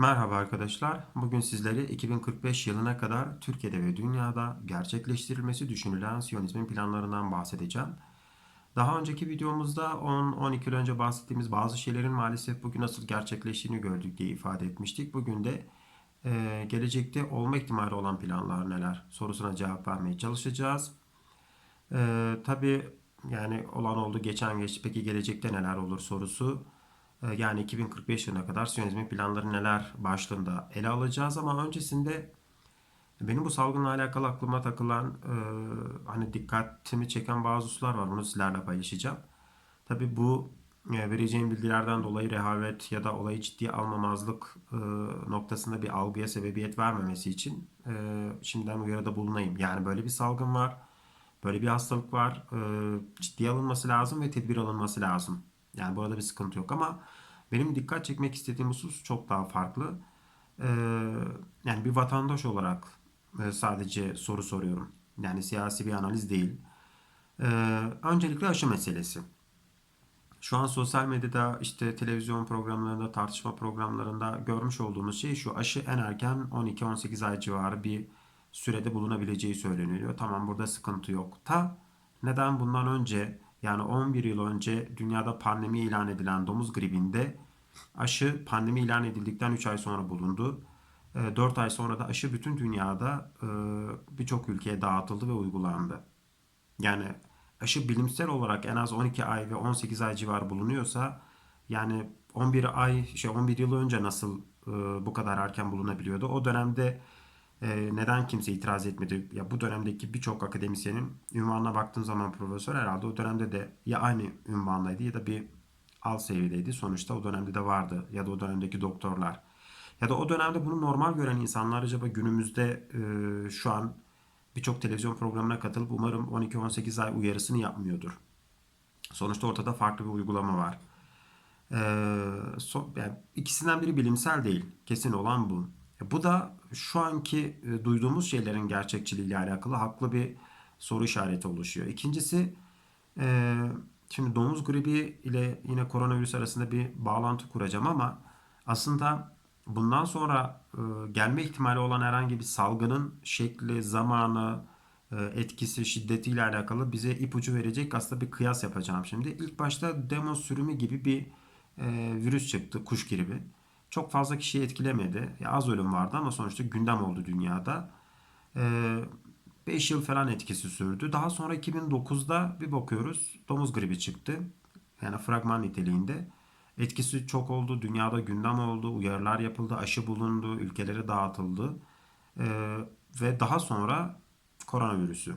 Merhaba arkadaşlar. Bugün sizlere 2045 yılına kadar Türkiye'de ve dünyada gerçekleştirilmesi düşünülen Siyonizmin planlarından bahsedeceğim. Daha önceki videomuzda 10-12 yıl önce bahsettiğimiz bazı şeylerin maalesef bugün nasıl gerçekleştiğini gördük diye ifade etmiştik. Bugün de e, gelecekte olma ihtimali olan planlar neler sorusuna cevap vermeye çalışacağız. E, tabii yani olan oldu geçen geçti peki gelecekte neler olur sorusu yani 2045 yılına kadar Siyonizmin planları neler başlığında ele alacağız ama öncesinde benim bu salgınla alakalı aklıma takılan e, hani dikkatimi çeken bazı hususlar var. Bunu sizlerle paylaşacağım. Tabii bu e, vereceğim bilgilerden dolayı rehavet ya da olayı ciddiye almamazlık e, noktasında bir algıya sebebiyet vermemesi için e, şimdiden uyarıda bulunayım. Yani böyle bir salgın var, böyle bir hastalık var, e, ciddiye alınması lazım ve tedbir alınması lazım. Yani burada bir sıkıntı yok ama benim dikkat çekmek istediğim husus çok daha farklı. Ee, yani bir vatandaş olarak e, sadece soru soruyorum. Yani siyasi bir analiz değil. Ee, öncelikle aşı meselesi. Şu an sosyal medyada işte televizyon programlarında, tartışma programlarında görmüş olduğumuz şey şu. Aşı en erken 12-18 ay civarı bir sürede bulunabileceği söyleniyor. Tamam burada sıkıntı yok. Ta neden bundan önce yani 11 yıl önce dünyada pandemi ilan edilen domuz gribinde aşı pandemi ilan edildikten 3 ay sonra bulundu. 4 ay sonra da aşı bütün dünyada e, birçok ülkeye dağıtıldı ve uygulandı. Yani aşı bilimsel olarak en az 12 ay ve 18 ay civarı bulunuyorsa yani 11 ay şey 11 yıl önce nasıl e, bu kadar erken bulunabiliyordu? O dönemde neden kimse itiraz etmedi? Ya bu dönemdeki birçok akademisyenin ünvanına baktığım zaman profesör herhalde o dönemde de ya aynı ünvandaydı ya da bir alt seviyedeydi. Sonuçta o dönemde de vardı ya da o dönemdeki doktorlar. Ya da o dönemde bunu normal gören insanlar acaba günümüzde e, şu an birçok televizyon programına katılıp umarım 12-18 ay uyarısını yapmıyordur. Sonuçta ortada farklı bir uygulama var. Ee, so, yani ikisinden biri bilimsel değil. Kesin olan bu. Bu da şu anki e, duyduğumuz şeylerin gerçekçiliğiyle alakalı haklı bir soru işareti oluşuyor. İkincisi e, şimdi domuz gribi ile yine koronavirüs arasında bir bağlantı kuracağım ama aslında bundan sonra e, gelme ihtimali olan herhangi bir salgının şekli, zamanı, etkisi, şiddetiyle alakalı bize ipucu verecek aslında bir kıyas yapacağım şimdi. İlk başta demo sürümü gibi bir virüs çıktı, kuş gribi. Çok fazla kişiyi etkilemedi. Ya az ölüm vardı ama sonuçta gündem oldu dünyada. 5 yıl falan etkisi sürdü. Daha sonra 2009'da bir bakıyoruz domuz gribi çıktı. Yani fragman niteliğinde. Etkisi çok oldu. Dünyada gündem oldu. Uyarılar yapıldı. Aşı bulundu. Ülkelere dağıtıldı. Ee, ve daha sonra koronavirüsü.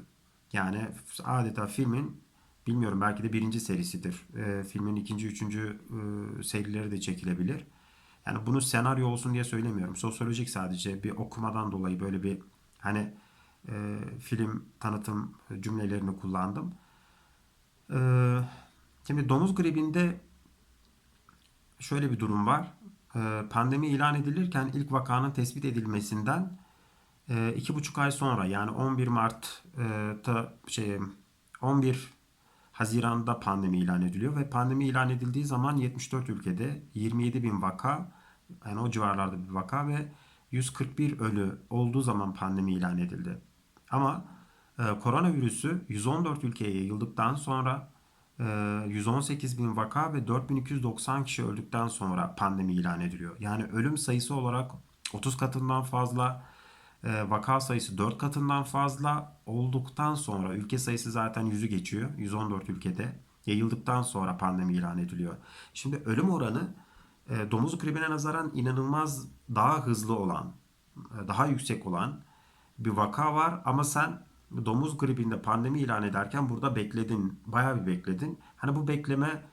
Yani adeta filmin bilmiyorum belki de birinci serisidir. Ee, filmin ikinci, üçüncü e, serileri de çekilebilir. Yani bunu senaryo olsun diye söylemiyorum. Sosyolojik sadece bir okumadan dolayı böyle bir hani e, film tanıtım cümlelerini kullandım. E, şimdi domuz gribinde şöyle bir durum var. E, pandemi ilan edilirken ilk vakanın tespit edilmesinden e, iki buçuk ay sonra yani 11 Mart'ta şey 11 Haziran'da pandemi ilan ediliyor ve pandemi ilan edildiği zaman 74 ülkede 27 bin vaka yani o civarlarda bir vaka ve 141 ölü olduğu zaman pandemi ilan edildi. Ama e, koronavirüsü 114 ülkeye yayıldıktan sonra e, 118 bin vaka ve 4290 kişi öldükten sonra pandemi ilan ediliyor. Yani ölüm sayısı olarak 30 katından fazla, vaka sayısı 4 katından fazla olduktan sonra ülke sayısı zaten 100'ü geçiyor. 114 ülkede yayıldıktan sonra pandemi ilan ediliyor. Şimdi ölüm oranı e, domuz gribine nazaran inanılmaz daha hızlı olan, e, daha yüksek olan bir vaka var ama sen domuz gribinde pandemi ilan ederken burada bekledin. Bayağı bir bekledin. Hani bu bekleme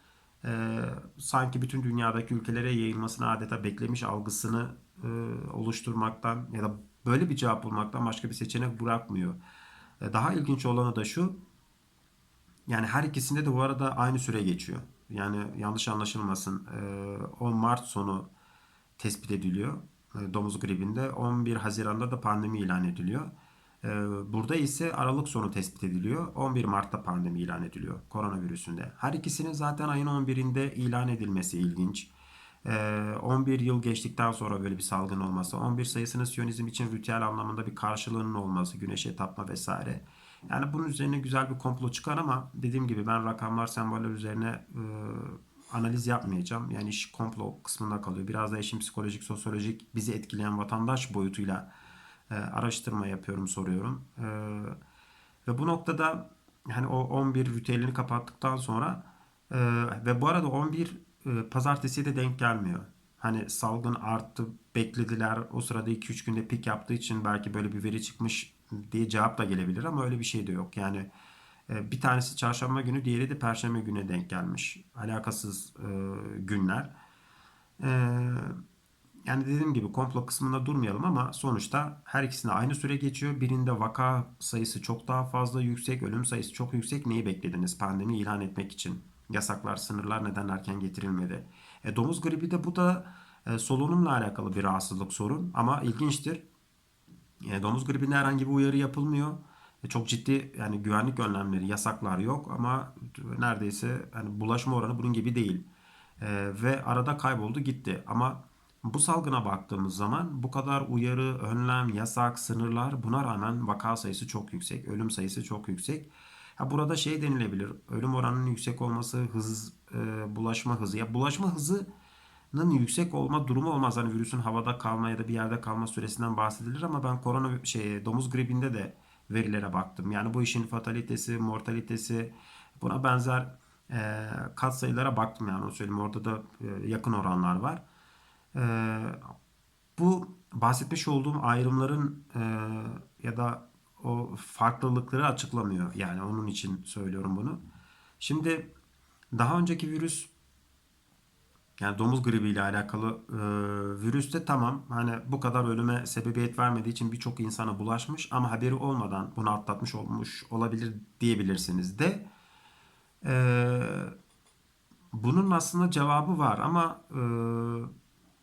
e, sanki bütün dünyadaki ülkelere yayılmasını adeta beklemiş algısını e, oluşturmaktan ya da böyle bir cevap bulmaktan başka bir seçenek bırakmıyor. E, daha ilginç olanı da şu. Yani her ikisinde de bu arada aynı süre geçiyor. Yani yanlış anlaşılmasın. E, 10 Mart sonu tespit ediliyor. E, domuz gribinde 11 Haziran'da da pandemi ilan ediliyor. E, burada ise Aralık sonu tespit ediliyor. 11 Mart'ta pandemi ilan ediliyor koronavirüsünde. Her ikisinin zaten ayın 11'inde ilan edilmesi ilginç. Ee, 11 yıl geçtikten sonra böyle bir salgın olması, 11 sayısının Siyonizm için ritüel anlamında bir karşılığının olması, güneşe tapma vesaire. Yani bunun üzerine güzel bir komplo çıkar ama dediğim gibi ben rakamlar, semboller üzerine e, analiz yapmayacağım. Yani iş komplo kısmında kalıyor. Biraz da işin psikolojik, sosyolojik bizi etkileyen vatandaş boyutuyla e, araştırma yapıyorum, soruyorum. E, ve bu noktada hani o 11 ritüelini kapattıktan sonra e, ve bu arada 11 e, pazartesiye de denk gelmiyor. Hani salgın arttı, beklediler. O sırada 2-3 günde pik yaptığı için belki böyle bir veri çıkmış diye cevap da gelebilir ama öyle bir şey de yok. Yani e, bir tanesi çarşamba günü, diğeri de perşembe gününe denk gelmiş. Alakasız e, günler. E, yani dediğim gibi komplo kısmında durmayalım ama sonuçta her ikisinde aynı süre geçiyor. Birinde vaka sayısı çok daha fazla yüksek, ölüm sayısı çok yüksek. Neyi beklediniz pandemi ilan etmek için? Yasaklar, sınırlar neden erken getirilmedi? E, domuz gribi de bu da e, solunumla alakalı bir rahatsızlık sorun ama ilginçtir. E, domuz gribinde herhangi bir uyarı yapılmıyor. E, çok ciddi yani güvenlik önlemleri, yasaklar yok ama neredeyse yani bulaşma oranı bunun gibi değil. E, ve arada kayboldu gitti. Ama bu salgına baktığımız zaman bu kadar uyarı, önlem, yasak, sınırlar buna rağmen vaka sayısı çok yüksek, ölüm sayısı çok yüksek. Ha burada şey denilebilir. Ölüm oranının yüksek olması, hız, e, bulaşma hızı. Ya bulaşma hızının yüksek olma durumu olmaz. Hani virüsün havada kalma ya da bir yerde kalma süresinden bahsedilir ama ben korona şey domuz gribinde de verilere baktım. Yani bu işin fatalitesi, mortalitesi buna benzer e, katsayılara baktım yani onu söyleyeyim. Orada da e, yakın oranlar var. E, bu bahsetmiş olduğum ayrımların e, ya da o farklılıkları açıklamıyor. Yani onun için söylüyorum bunu. Şimdi daha önceki virüs yani domuz gribi ile alakalı e, virüste tamam hani bu kadar ölüme sebebiyet vermediği için birçok insana bulaşmış ama haberi olmadan bunu atlatmış olmuş olabilir diyebilirsiniz de e, bunun aslında cevabı var ama e,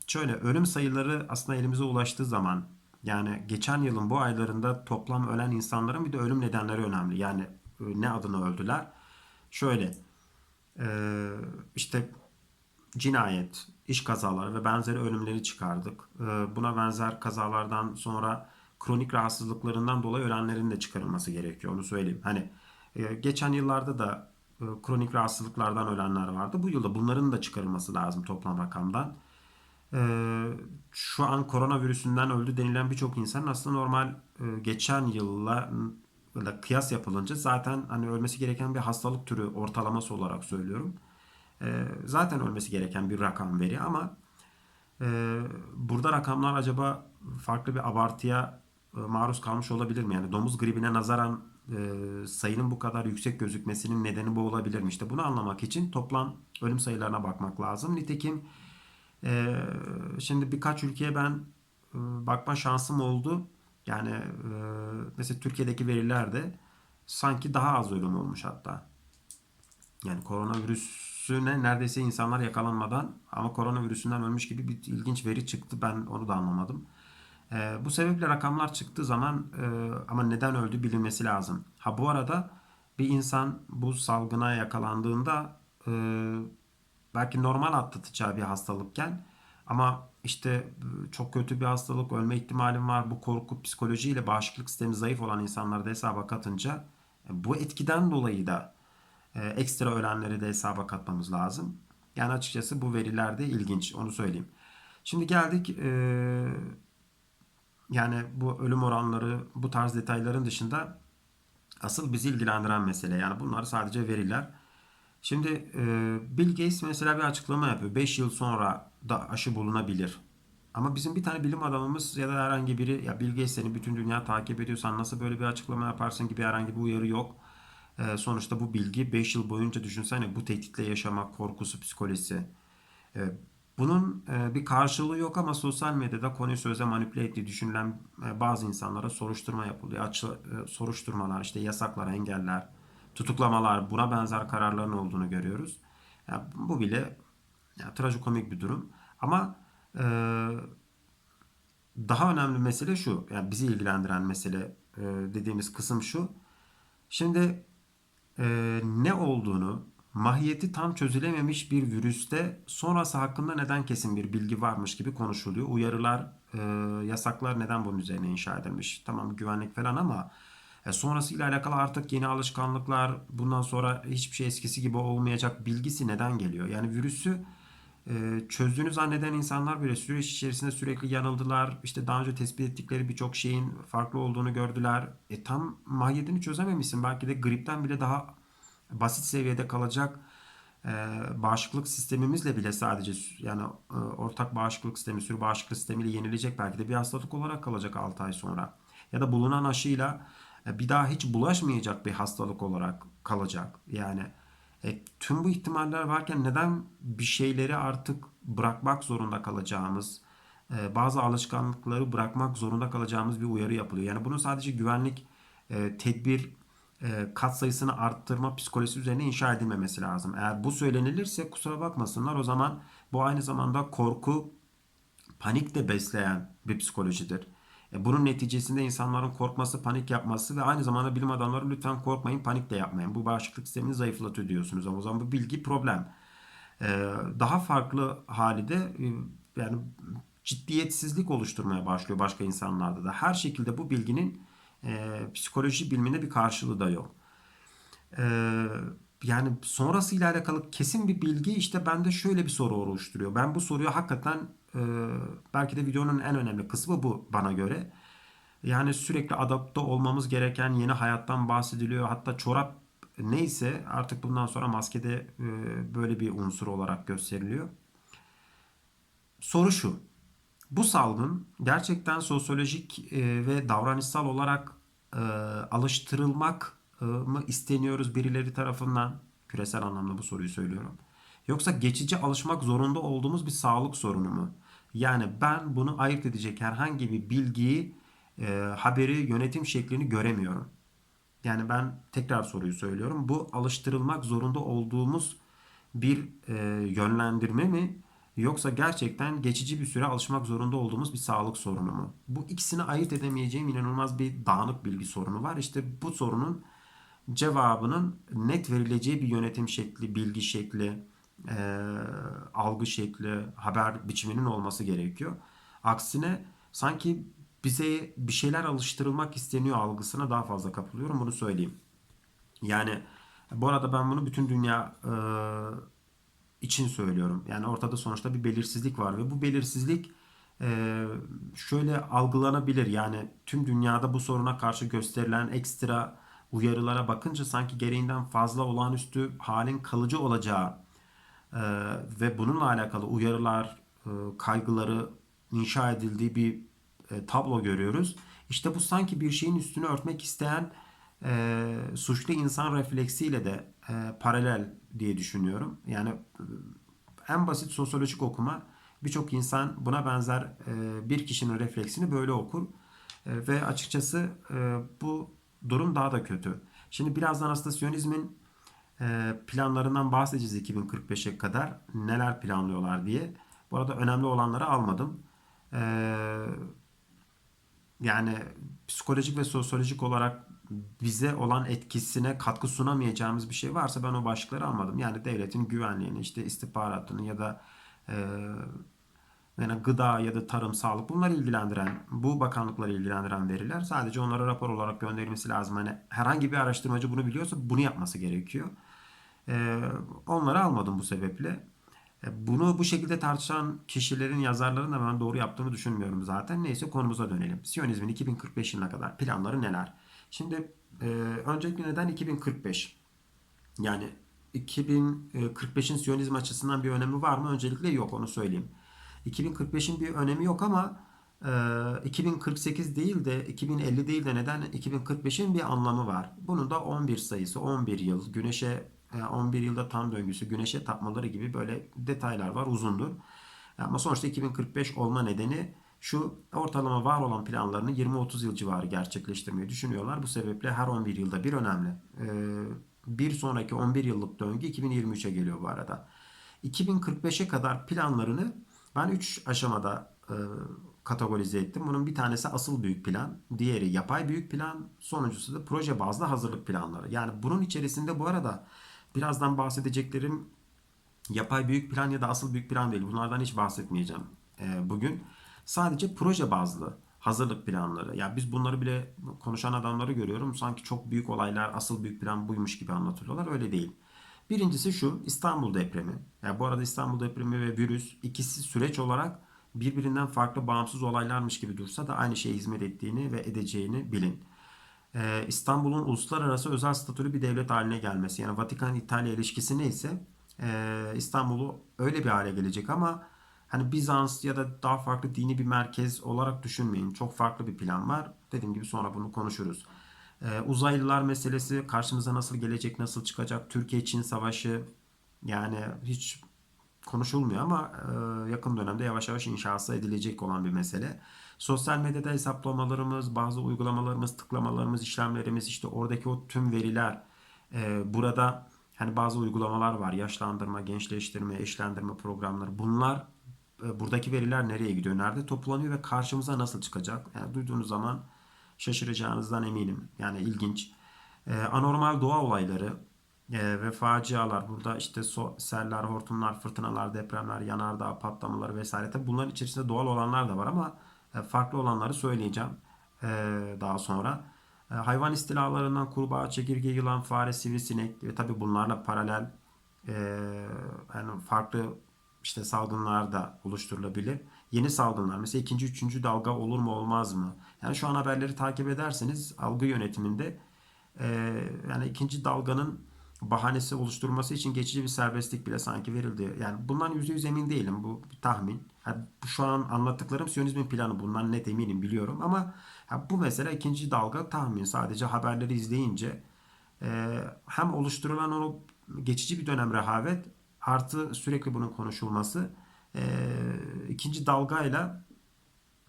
şöyle ölüm sayıları aslında elimize ulaştığı zaman yani geçen yılın bu aylarında toplam ölen insanların bir de ölüm nedenleri önemli. Yani e, ne adına öldüler? Şöyle e, işte cinayet, iş kazaları ve benzeri ölümleri çıkardık. E, buna benzer kazalardan sonra kronik rahatsızlıklarından dolayı ölenlerin de çıkarılması gerekiyor. Onu söyleyeyim. Hani geçen yıllarda da kronik rahatsızlıklardan ölenler vardı. Bu yılda bunların da çıkarılması lazım toplam rakamdan. Şu an koronavirüsünden öldü denilen birçok insan aslında normal geçen yılla kıyas yapılınca zaten hani ölmesi gereken bir hastalık türü ortalaması olarak söylüyorum. zaten ölmesi gereken bir rakam veri ama burada rakamlar acaba farklı bir abartıya maruz kalmış olabilir mi? Yani domuz gribine nazaran sayının bu kadar yüksek gözükmesinin nedeni bu olabilir mi? İşte bunu anlamak için toplam ölüm sayılarına bakmak lazım. Nitekim ee, şimdi birkaç ülkeye ben e, bakma şansım oldu. Yani e, mesela Türkiye'deki verilerde sanki daha az ölüm olmuş hatta. Yani koronavirüsüne neredeyse insanlar yakalanmadan ama koronavirüsünden ölmüş gibi bir ilginç veri çıktı. Ben onu da anlamadım. E, bu sebeple rakamlar çıktığı zaman e, ama neden öldü bilinmesi lazım. Ha bu arada bir insan bu salgına yakalandığında e, belki normal atlatacağı bir hastalıkken ama işte çok kötü bir hastalık, ölme ihtimalim var. Bu korku psikolojiyle bağışıklık sistemi zayıf olan insanları da hesaba katınca e, bu etkiden dolayı da e, ekstra ölenleri de hesaba katmamız lazım. Yani açıkçası bu veriler de ilginç. Onu söyleyeyim. Şimdi geldik yani bu ölüm oranları bu tarz detayların dışında asıl bizi ilgilendiren mesele. Yani bunlar sadece veriler. Şimdi e, Bill Gates mesela bir açıklama yapıyor. 5 yıl sonra da aşı bulunabilir. Ama bizim bir tane bilim adamımız ya da herhangi biri ya Bill Gates seni bütün dünya takip ediyorsan nasıl böyle bir açıklama yaparsın gibi herhangi bir uyarı yok. E, sonuçta bu bilgi 5 yıl boyunca düşünsene bu tehditle yaşamak korkusu psikolojisi. E, bunun e, bir karşılığı yok ama sosyal medyada konuyu sözle manipüle ettiği düşünülen e, bazı insanlara soruşturma yapılıyor. Açı, e, soruşturmalar, işte yasaklar, engeller, tutuklamalar, buna benzer kararların olduğunu görüyoruz. Yani bu bile yani, trajikomik bir durum. Ama e, daha önemli mesele şu. Yani bizi ilgilendiren mesele e, dediğimiz kısım şu. Şimdi e, ne olduğunu, mahiyeti tam çözülememiş bir virüste sonrası hakkında neden kesin bir bilgi varmış gibi konuşuluyor. Uyarılar, e, yasaklar neden bunun üzerine inşa edilmiş? Tamam güvenlik falan ama e, sonrasıyla alakalı artık yeni alışkanlıklar, bundan sonra hiçbir şey eskisi gibi olmayacak bilgisi neden geliyor? Yani virüsü e, çözdüğünü zanneden insanlar bile süreç içerisinde sürekli yanıldılar. İşte daha önce tespit ettikleri birçok şeyin farklı olduğunu gördüler. E, tam mahiyetini çözememişsin. Belki de gripten bile daha basit seviyede kalacak e, bağışıklık sistemimizle bile sadece yani e, ortak bağışıklık sistemi, sürü bağışıklık sistemiyle yenilecek belki de bir hastalık olarak kalacak 6 ay sonra. Ya da bulunan aşıyla bir daha hiç bulaşmayacak bir hastalık olarak kalacak. Yani e, tüm bu ihtimaller varken neden bir şeyleri artık bırakmak zorunda kalacağımız, e, bazı alışkanlıkları bırakmak zorunda kalacağımız bir uyarı yapılıyor. Yani bunu sadece güvenlik, e, tedbir, e, kat sayısını arttırma psikolojisi üzerine inşa edilmemesi lazım. Eğer bu söylenilirse kusura bakmasınlar o zaman bu aynı zamanda korku, panik de besleyen bir psikolojidir. E, bunun neticesinde insanların korkması, panik yapması ve aynı zamanda bilim adamları lütfen korkmayın, panik de yapmayın. Bu bağışıklık sistemini zayıflatıyor diyorsunuz ama o zaman bu bilgi problem. E, daha farklı hali de e, yani ciddiyetsizlik oluşturmaya başlıyor başka insanlarda da. Her şekilde bu bilginin psikoloji biliminde bir karşılığı da yok. Yani sonrasıyla alakalı kesin bir bilgi işte bende şöyle bir soru oluşturuyor. Ben bu soruyu hakikaten e, belki de videonun en önemli kısmı bu bana göre. Yani sürekli adapte olmamız gereken yeni hayattan bahsediliyor. Hatta çorap neyse artık bundan sonra maskede e, böyle bir unsur olarak gösteriliyor. Soru şu. Bu salgın gerçekten sosyolojik e, ve davranışsal olarak e, alıştırılmak e, mı isteniyoruz birileri tarafından? Küresel anlamda bu soruyu söylüyorum. Yoksa geçici alışmak zorunda olduğumuz bir sağlık sorunu mu? Yani ben bunu ayırt edecek herhangi bir bilgiyi, e, haberi, yönetim şeklini göremiyorum. Yani ben tekrar soruyu söylüyorum. Bu alıştırılmak zorunda olduğumuz bir e, yönlendirme mi? Yoksa gerçekten geçici bir süre alışmak zorunda olduğumuz bir sağlık sorunu mu? Bu ikisini ayırt edemeyeceğim inanılmaz bir dağınık bilgi sorunu var. İşte bu sorunun cevabının net verileceği bir yönetim şekli, bilgi şekli, e, algı şekli, haber biçiminin olması gerekiyor. Aksine sanki bize bir şeyler alıştırılmak isteniyor algısına daha fazla kapılıyorum. Bunu söyleyeyim. Yani bu arada ben bunu bütün dünya e, için söylüyorum. Yani ortada sonuçta bir belirsizlik var ve bu belirsizlik e, şöyle algılanabilir. Yani tüm dünyada bu soruna karşı gösterilen ekstra uyarılara bakınca sanki gereğinden fazla olağanüstü halin kalıcı olacağı e, ve bununla alakalı uyarılar, e, kaygıları inşa edildiği bir e, tablo görüyoruz. İşte bu sanki bir şeyin üstünü örtmek isteyen e, suçlu insan refleksiyle de e, paralel diye düşünüyorum. Yani e, en basit sosyolojik okuma birçok insan buna benzer e, bir kişinin refleksini böyle okur. E, ve açıkçası e, bu durum daha da kötü. Şimdi birazdan aslında Siyonizmin planlarından bahsedeceğiz 2045'e kadar. Neler planlıyorlar diye. Bu arada önemli olanları almadım. E, yani psikolojik ve sosyolojik olarak bize olan etkisine katkı sunamayacağımız bir şey varsa ben o başlıkları almadım. Yani devletin güvenliğini, işte istihbaratını ya da e, yani gıda ya da tarım, sağlık bunları ilgilendiren, bu bakanlıkları ilgilendiren veriler sadece onlara rapor olarak gönderilmesi lazım. Hani herhangi bir araştırmacı bunu biliyorsa bunu yapması gerekiyor. E, onları almadım bu sebeple. E, bunu bu şekilde tartışan kişilerin, yazarların da ben doğru yaptığını düşünmüyorum zaten. Neyse konumuza dönelim. Siyonizmin 2045 yılına kadar planları neler? Şimdi e, öncelikle neden 2045? Yani 2045'in Siyonizm açısından bir önemi var mı? Öncelikle yok onu söyleyeyim. 2045'in bir önemi yok ama e, 2048 değil de 2050 değil de neden 2045'in bir anlamı var. Bunun da 11 sayısı, 11 yıl, güneşe 11 yılda tam döngüsü, güneşe tapmaları gibi böyle detaylar var, uzundur. Ama sonuçta 2045 olma nedeni şu ortalama var olan planlarını 20-30 yıl civarı gerçekleştirmeyi düşünüyorlar. Bu sebeple her 11 yılda bir önemli. Ee, bir sonraki 11 yıllık döngü 2023'e geliyor bu arada. 2045'e kadar planlarını ben 3 aşamada e, kategorize ettim. Bunun bir tanesi asıl büyük plan, diğeri yapay büyük plan, sonuncusu da proje bazlı hazırlık planları. Yani bunun içerisinde bu arada birazdan bahsedeceklerim yapay büyük plan ya da asıl büyük plan değil. Bunlardan hiç bahsetmeyeceğim e, bugün. Sadece proje bazlı hazırlık planları. Ya biz bunları bile konuşan adamları görüyorum. Sanki çok büyük olaylar, asıl büyük plan buymuş gibi anlatıyorlar. Öyle değil. Birincisi şu İstanbul depremi. Ya bu arada İstanbul depremi ve virüs ikisi süreç olarak birbirinden farklı bağımsız olaylarmış gibi dursa da aynı şeye hizmet ettiğini ve edeceğini bilin. Ee, İstanbul'un uluslararası özel statülü bir devlet haline gelmesi. Yani Vatikan-İtalya ilişkisi neyse e, İstanbul'u öyle bir hale gelecek ama hani Bizans ya da daha farklı dini bir merkez olarak düşünmeyin. Çok farklı bir plan var. Dediğim gibi sonra bunu konuşuruz. Ee, uzaylılar meselesi karşımıza nasıl gelecek, nasıl çıkacak? Türkiye-Çin savaşı yani hiç konuşulmuyor ama e, yakın dönemde yavaş yavaş inşası edilecek olan bir mesele. Sosyal medyada hesaplamalarımız, bazı uygulamalarımız, tıklamalarımız, işlemlerimiz işte oradaki o tüm veriler e, burada hani bazı uygulamalar var. Yaşlandırma, gençleştirme, eşlendirme programları. Bunlar e, buradaki veriler nereye gidiyor? Nerede toplanıyor ve karşımıza nasıl çıkacak? Yani duyduğunuz zaman şaşıracağınızdan eminim. Yani ilginç. E, anormal doğa olayları e, ve facialar. Burada işte so- seller, hortumlar, fırtınalar, depremler, yanardağ patlamaları vesaire. Tabii bunların içerisinde doğal olanlar da var ama e, farklı olanları söyleyeceğim e, daha sonra. E, hayvan istilalarından kurbağa, çekirge, yılan, fare, sivrisinek ve tabii bunlarla paralel e, yani farklı işte salgınlar da oluşturulabilir. Yeni salgınlar mesela ikinci, üçüncü dalga olur mu olmaz mı? Yani şu an haberleri takip ederseniz algı yönetiminde e, yani ikinci dalganın bahanesi oluşturması için geçici bir serbestlik bile sanki verildi. Yani bundan yüzde yüz emin değilim. Bu bir tahmin. Bu şu an anlattıklarım Siyonizmin planı. Bundan net eminim biliyorum ama bu mesela ikinci dalga tahmin. Sadece haberleri izleyince e, hem oluşturulan o geçici bir dönem rehavet artı sürekli bunun konuşulması e, ikinci dalgayla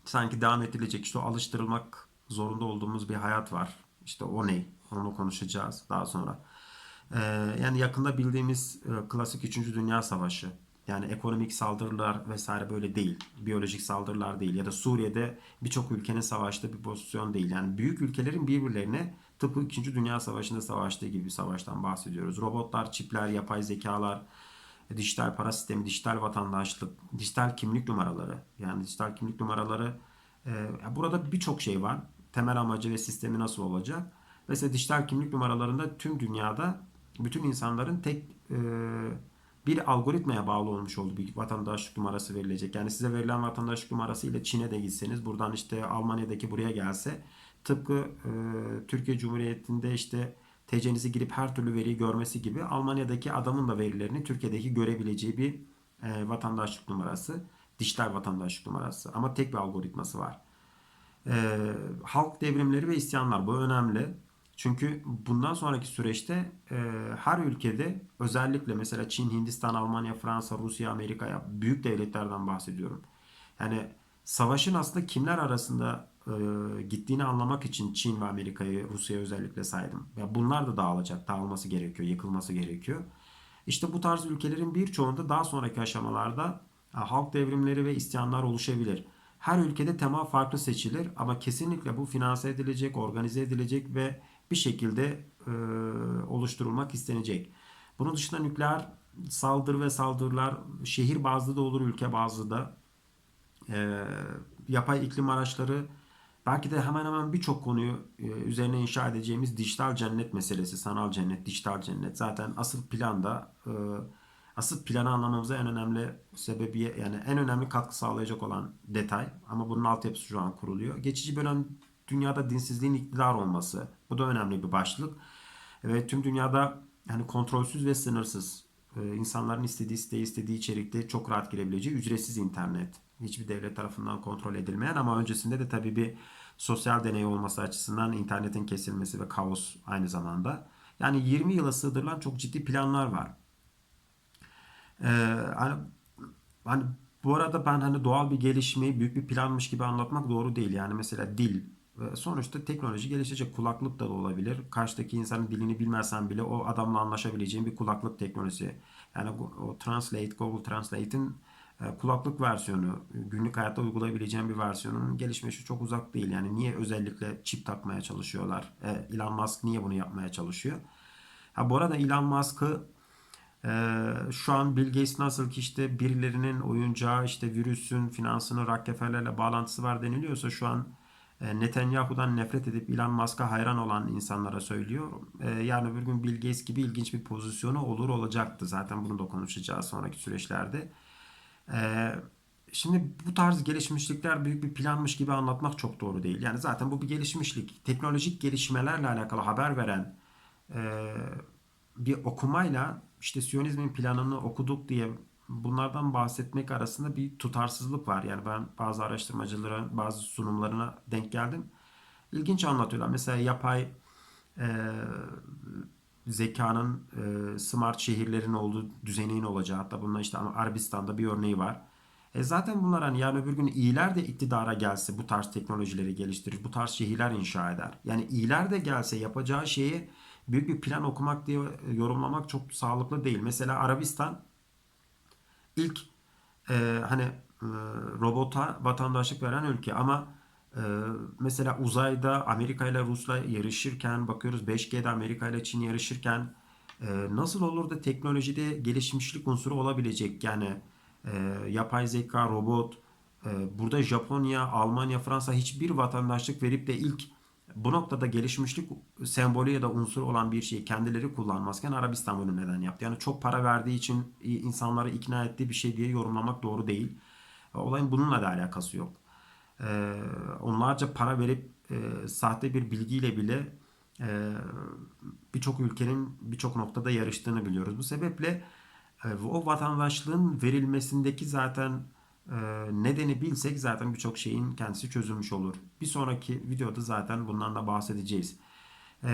sanki devam edilecek işte o alıştırılmak zorunda olduğumuz bir hayat var. İşte o ne? Onu konuşacağız daha sonra. Ee, yani yakında bildiğimiz e, klasik 3. Dünya Savaşı. Yani ekonomik saldırılar vesaire böyle değil. Biyolojik saldırılar değil. Ya da Suriye'de birçok ülkenin savaştığı bir pozisyon değil. Yani büyük ülkelerin birbirlerine tıpkı 2. Dünya Savaşı'nda savaştığı gibi bir savaştan bahsediyoruz. Robotlar, çipler, yapay zekalar, dijital para sistemi, dijital vatandaşlık, dijital kimlik numaraları. Yani dijital kimlik numaraları e, burada birçok şey var. Temel amacı ve sistemi nasıl olacak? Mesela dijital kimlik numaralarında tüm dünyada bütün insanların tek e, bir algoritmaya bağlı olmuş olduğu bir vatandaşlık numarası verilecek. Yani size verilen vatandaşlık numarası ile Çin'e de gitseniz buradan işte Almanya'daki buraya gelse tıpkı e, Türkiye Cumhuriyeti'nde işte TC'nizi girip her türlü veriyi görmesi gibi Almanya'daki adamın da verilerini Türkiye'deki görebileceği bir e, vatandaşlık numarası. Dijital vatandaşlık numarası. Ama tek bir algoritması var. E, halk devrimleri ve isyanlar bu önemli. Çünkü bundan sonraki süreçte e, her ülkede özellikle mesela Çin, Hindistan, Almanya, Fransa, Rusya, Amerika'ya büyük devletlerden bahsediyorum. Yani savaşın aslında kimler arasında e, gittiğini anlamak için Çin ve Amerika'yı, Rusya'yı özellikle saydım. Ya bunlar da dağılacak, dağılması gerekiyor, yıkılması gerekiyor. İşte bu tarz ülkelerin birçoğunda daha sonraki aşamalarda halk devrimleri ve isyanlar oluşabilir. Her ülkede tema farklı seçilir ama kesinlikle bu finanse edilecek, organize edilecek ve bir şekilde e, oluşturulmak istenecek. Bunun dışında nükleer saldırı ve saldırılar şehir bazlı da olur, ülke bazlı da. E, yapay iklim araçları belki de hemen hemen birçok konuyu e, üzerine inşa edeceğimiz dijital cennet meselesi, sanal cennet, dijital cennet. Zaten asıl planda e, asıl planı anlamamıza en önemli sebebi yani en önemli katkı sağlayacak olan detay ama bunun altyapısı şu an kuruluyor. Geçici bölüm dünyada dinsizliğin iktidar olması. Bu da önemli bir başlık. Ve tüm dünyada yani kontrolsüz ve sınırsız e, insanların istediği isteği istediği içerikte çok rahat girebileceği ücretsiz internet. Hiçbir devlet tarafından kontrol edilmeyen ama öncesinde de tabii bir sosyal deney olması açısından internetin kesilmesi ve kaos aynı zamanda. Yani 20 yıla sığdırılan çok ciddi planlar var. Ee, hani, hani bu arada ben hani doğal bir gelişmeyi büyük bir planmış gibi anlatmak doğru değil. Yani mesela dil, sonuçta teknoloji gelişecek. Kulaklık da, olabilir. Karşıdaki insanın dilini bilmezsen bile o adamla anlaşabileceğin bir kulaklık teknolojisi. Yani o Translate, Google Translate'in e, kulaklık versiyonu, günlük hayatta uygulayabileceğin bir versiyonun gelişmesi çok uzak değil. Yani niye özellikle çip takmaya çalışıyorlar? E, Elon Musk niye bunu yapmaya çalışıyor? Ha bu arada Elon Musk'ı Ee, şu an Bill Gates nasıl ki işte birilerinin oyuncağı işte virüsün finansının Rockefeller'le bağlantısı var deniliyorsa şu an e, Netanyahu'dan nefret edip Elon Musk'a hayran olan insanlara söylüyor. E, yarın öbür gün Bill Gates gibi ilginç bir pozisyonu olur olacaktı. Zaten bunu da konuşacağız sonraki süreçlerde. E, şimdi bu tarz gelişmişlikler büyük bir planmış gibi anlatmak çok doğru değil. Yani zaten bu bir gelişmişlik. Teknolojik gelişmelerle alakalı haber veren e, bir okumayla işte Siyonizmin planını okuduk diye bunlardan bahsetmek arasında bir tutarsızlık var. Yani ben bazı araştırmacıların bazı sunumlarına denk geldim. İlginç anlatıyorlar. Mesela yapay e, zekanın e, smart şehirlerin olduğu düzeneğin olacağı hatta bunun işte Arabistan'da bir örneği var. E zaten bunlar hani yarın öbür gün iyiler de iktidara gelse bu tarz teknolojileri geliştirir, bu tarz şehirler inşa eder. Yani iyiler de gelse yapacağı şeyi büyük bir plan okumak diye yorumlamak çok sağlıklı değil. Mesela Arabistan ilk e, hani e, robota vatandaşlık veren ülke ama e, mesela uzayda Amerika ile Rusya yarışırken bakıyoruz 5G'de Amerika ile Çin yarışırken e, nasıl olur da teknolojide gelişmişlik unsuru olabilecek yani e, yapay zeka, robot e, burada Japonya, Almanya, Fransa hiçbir vatandaşlık verip de ilk bu noktada gelişmişlik sembolü ya da unsur olan bir şeyi kendileri kullanmazken Arabistan bunu neden yaptı? Yani çok para verdiği için insanları ikna ettiği bir şey diye yorumlamak doğru değil. Olayın bununla da alakası yok. Ee, onlarca para verip e, sahte bir bilgiyle bile e, birçok ülkenin birçok noktada yarıştığını biliyoruz. Bu sebeple e, o vatandaşlığın verilmesindeki zaten e, nedeni bilsek zaten birçok şeyin kendisi çözülmüş olur. Bir sonraki videoda zaten bundan da bahsedeceğiz. E,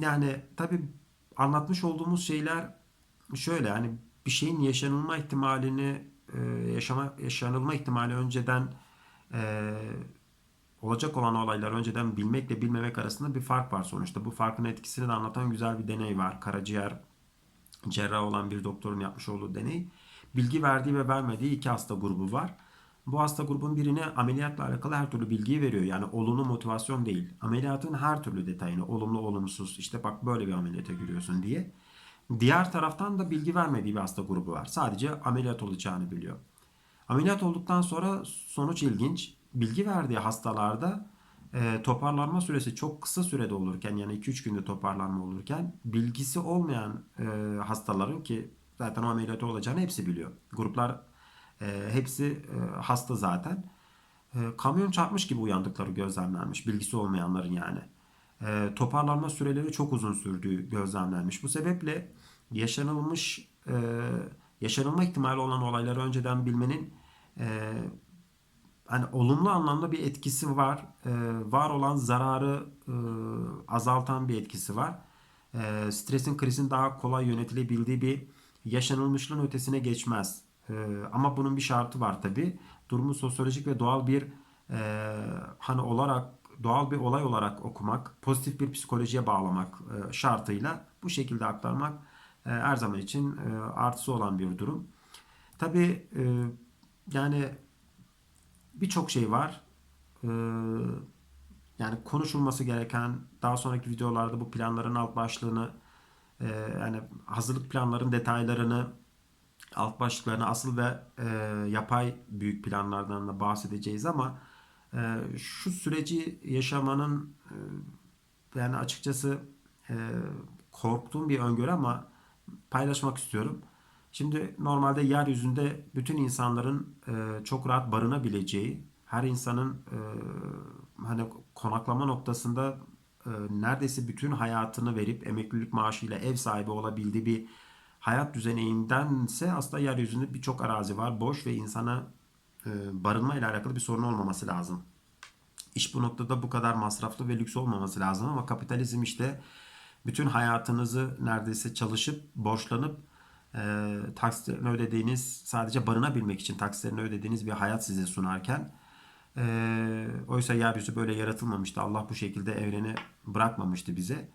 yani tabi anlatmış olduğumuz şeyler şöyle hani bir şeyin yaşanılma ihtimalini e, yaşama yaşanılma ihtimali önceden e, olacak olan olaylar önceden bilmekle bilmemek arasında bir fark var sonuçta. Bu farkın etkisini de anlatan güzel bir deney var. Karaciğer cerrah olan bir doktorun yapmış olduğu deney. Bilgi verdiği ve vermediği iki hasta grubu var. Bu hasta grubun birine ameliyatla alakalı her türlü bilgiyi veriyor. Yani olumlu motivasyon değil. Ameliyatın her türlü detayını olumlu olumsuz işte bak böyle bir ameliyata giriyorsun diye. Diğer taraftan da bilgi vermediği bir hasta grubu var. Sadece ameliyat olacağını biliyor. Ameliyat olduktan sonra sonuç ilginç. Bilgi verdiği hastalarda e, toparlanma süresi çok kısa sürede olurken yani 2-3 günde toparlanma olurken bilgisi olmayan e, hastaların ki zaten o ameliyatı olacağını hepsi biliyor. Gruplar e, hepsi e, hasta zaten. E, kamyon çarpmış gibi uyandıkları gözlemlenmiş. Bilgisi olmayanların yani. E, toparlanma süreleri çok uzun sürdüğü gözlemlenmiş. Bu sebeple yaşanılmış e, yaşanılma ihtimali olan olayları önceden bilmenin e, hani olumlu anlamda bir etkisi var. E, var olan zararı e, azaltan bir etkisi var. E, stresin krizin daha kolay yönetilebildiği bir yaşanılmışlığın ötesine geçmez. E, ama bunun bir şartı var tabi. Durumu sosyolojik ve doğal bir e, hani olarak doğal bir olay olarak okumak, pozitif bir psikolojiye bağlamak e, şartıyla bu şekilde aktarmak her zaman için e, artısı olan bir durum. Tabi e, yani birçok şey var. Ee, yani konuşulması gereken daha sonraki videolarda bu planların alt başlığını e, yani hazırlık planların detaylarını alt başlıklarını asıl ve yapay büyük planlardan da bahsedeceğiz ama şu süreci yaşamanın yani açıkçası korktuğum bir öngörü ama paylaşmak istiyorum. Şimdi normalde yeryüzünde bütün insanların e, çok rahat barınabileceği, her insanın e, hani konaklama noktasında e, neredeyse bütün hayatını verip emeklilik maaşıyla ev sahibi olabildiği bir hayat düzeneindense aslında yeryüzünde birçok arazi var boş ve insana e, barınma ile alakalı bir sorun olmaması lazım. İş bu noktada bu kadar masraflı ve lüks olmaması lazım ama kapitalizm işte bütün hayatınızı neredeyse çalışıp borçlanıp e, taksitlerini ödediğiniz sadece barınabilmek için taksitlerini ödediğiniz bir hayat size sunarken e, oysa yeryüzü böyle yaratılmamıştı. Allah bu şekilde evreni bırakmamıştı bize.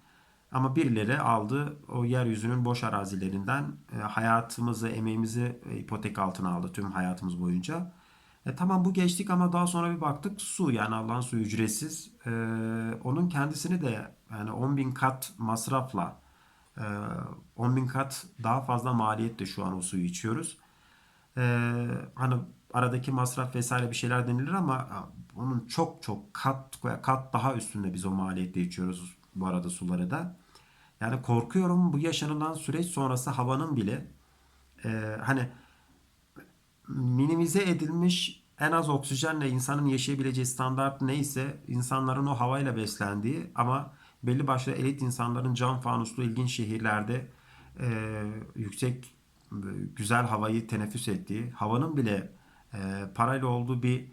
Ama birileri aldı o yeryüzünün boş arazilerinden e, hayatımızı, emeğimizi e, ipotek altına aldı tüm hayatımız boyunca. E, tamam bu geçtik ama daha sonra bir baktık su yani Allah'ın suyu ücretsiz. E, onun kendisini de yani 10 bin kat masrafla e, e, 10 bin kat daha fazla maliyetle şu an o suyu içiyoruz. E, hani aradaki masraf vesaire bir şeyler denilir ama onun çok çok kat kat daha üstünde biz o maliyetle içiyoruz bu arada suları da. Yani korkuyorum bu yaşanılan süreç sonrası havanın bile e, hani minimize edilmiş en az oksijenle insanın yaşayabileceği standart neyse insanların o havayla beslendiği ama belli başlı elit insanların cam fanuslu ilginç şehirlerde e, yüksek güzel havayı teneffüs ettiği havanın bile e, parayla olduğu bir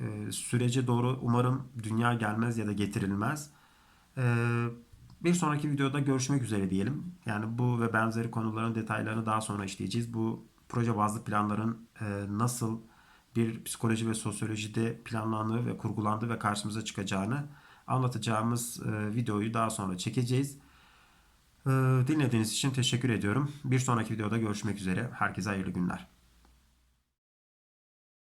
e, sürece doğru umarım dünya gelmez ya da getirilmez. E, bir sonraki videoda görüşmek üzere diyelim. Yani bu ve benzeri konuların detaylarını daha sonra işleyeceğiz. Bu proje bazlı planların e, nasıl bir psikoloji ve sosyolojide planlandığı ve kurgulandığı ve karşımıza çıkacağını anlatacağımız e, videoyu daha sonra çekeceğiz. E, dinlediğiniz için teşekkür ediyorum. Bir sonraki videoda görüşmek üzere. Herkese hayırlı günler.